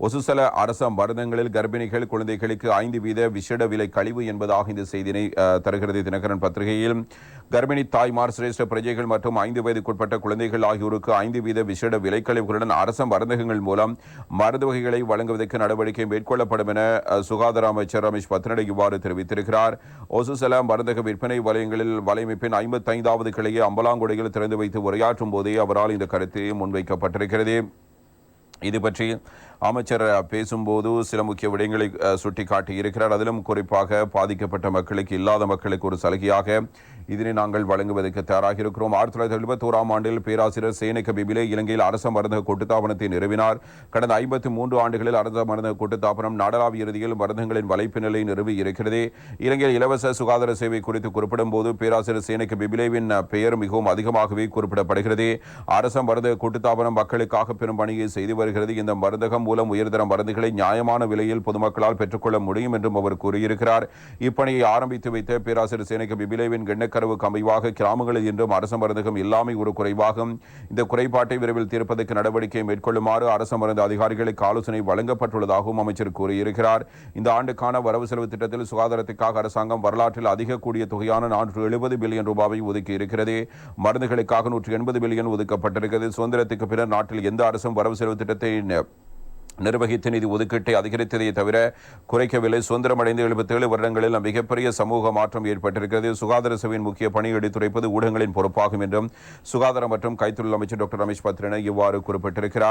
ஒசுசல அரச மருந்தங்களில் கர்ப்பிணிகள் குழந்தைகளுக்கு ஐந்து வீத விசேட விலை கழிவு என்பதாக இந்த செய்தினை தருகிறது தினகரன் பத்திரிகையில். கர்ப்பிணி தாய்மார் சிரேஷ்ட பிரஜைகள் மற்றும் ஐந்து வயதுக்குட்பட்ட குழந்தைகள் ஆகியோருக்கு ஐந்து வீத விசேட விலைக்கழிவுகளுடன் அரச மருந்தகங்கள் மூலம் மருந்து வகைகளை வழங்குவதற்கு நடவடிக்கை மேற்கொள்ளப்படும் என சுகாதார அமைச்சர் ரமேஷ் பத்னடை இவ்வாறு தெரிவித்திருக்கிறார். ஒசுசல மருந்தக விற்பனை வலயங்களில் வலையமைப்பின் ஐம்பத்தைந்தாவது கிளையை அம்பலாங்குடையில் திறந்து வைத்து உரையாற்றும் போதே அவரால் இந்த கருத்து முன்வைக்கப்பட்டிருக்கிறது. இது பற்றி அமைச்சர் பேசும்போது சில முக்கிய விடயங்களை சுட்டிக்காட்டி இருக்கிறார் அதிலும் குறிப்பாக பாதிக்கப்பட்ட மக்களுக்கு இல்லாத மக்களுக்கு ஒரு சலுகையாக இதனை நாங்கள் வழங்குவதற்கு தயாராக இருக்கிறோம். ஆயிரத்தி தொள்ளாயிரத்தி எழுபத்தோராம் ஆண்டில் பேராசிரியர் சேனக பிபிலே இலங்கையில் அரச மருந்தக கூட்டுத்தாபனத்தை நிறுவினார். கடந்த ஐம்பத்தி மூன்று ஆண்டுகளில் அரச மருந்தக கூட்டுத்தாபனம் நாடளாவிய இறுதியில் மருந்தங்களின் வலைப்பு நிலை நிறுவி இருக்கிறது. இலங்கையில் இலவச சுகாதார சேவை குறித்து குறிப்பிடும் போது பேராசிரியர் சேனக பிபிலேவின் பெயர் மிகவும் அதிகமாகவே குறிப்பிடப்படுகிறது. அரச மருந்தக கூட்டுத்தாபனம் மக்களுக்காக பெரும் பணியை செய்து வருகிறது. இந்த மருந்தகம் மூலம் உயர்தர மருந்துகளை நியாயமான விலையில் பொதுமக்களால் பெற்றுக்கொள்ள முடியும் என்றும் அவர் கூறியிருக்கிறார். இப்பணியை ஆரம்பித்து வைத்த பேராசிரியர் சேனக பிபிலேவின் எண்ணக்கருவுக்கு அமைவாக கிராமங்களில் இன்றும் அரச மருந்தகம் இல்லாமை ஒரு குறைவாகும். இந்த குறைபாட்டை விரைவில் தீர்ப்பதற்கு நடவடிக்கை மேற்கொள்ளுமாறு அரச மருந்து அதிகாரிகளுக்கு ஆலோசனை வழங்கப்பட்டுள்ளதாகவும் அமைச்சர் கூறியிருக்கிறார். இந்த ஆண்டுக்கான வரவு செலவு திட்டத்தில் சுகாதாரத்திற்காக அரசாங்கம் வரலாற்றில் அதிக கூடிய தொகையான நானூற்று எழுபது பில்லியன் ரூபாவை ஒதுக்கி இருக்கிறது. மருந்துகளுக்காக நூற்று எண்பது பில்லியன் ஒதுக்கப்பட்டிருக்கிறது. சுதந்திரத்துக்கு பின்னர் நாட்டில் எந்த அரசும் வரவு செலவு திட்டத்தை நிர்வகித்து நிதி ஒதுக்கீட்டை அதிகரித்ததை தவிர குறைக்கவில்லை. சுதந்திரமடைந்து எழுபத்தேழு வருடங்களில் மிகப்பெரிய சமூக மாற்றம் ஏற்பட்டிருக்கிறது. சுகாதார சபையின் முக்கிய பணி எடுத்துரைப்பது ஊடகங்களின் பொறுப்பாகும் என்றும் சுகாதாரம் மற்றும் கைத்தொழில் அமைச்சர் டாக்டர் ரமேஷ் பத்ரன இவ்வாறு குறிப்பிட்டிருக்கிறார்.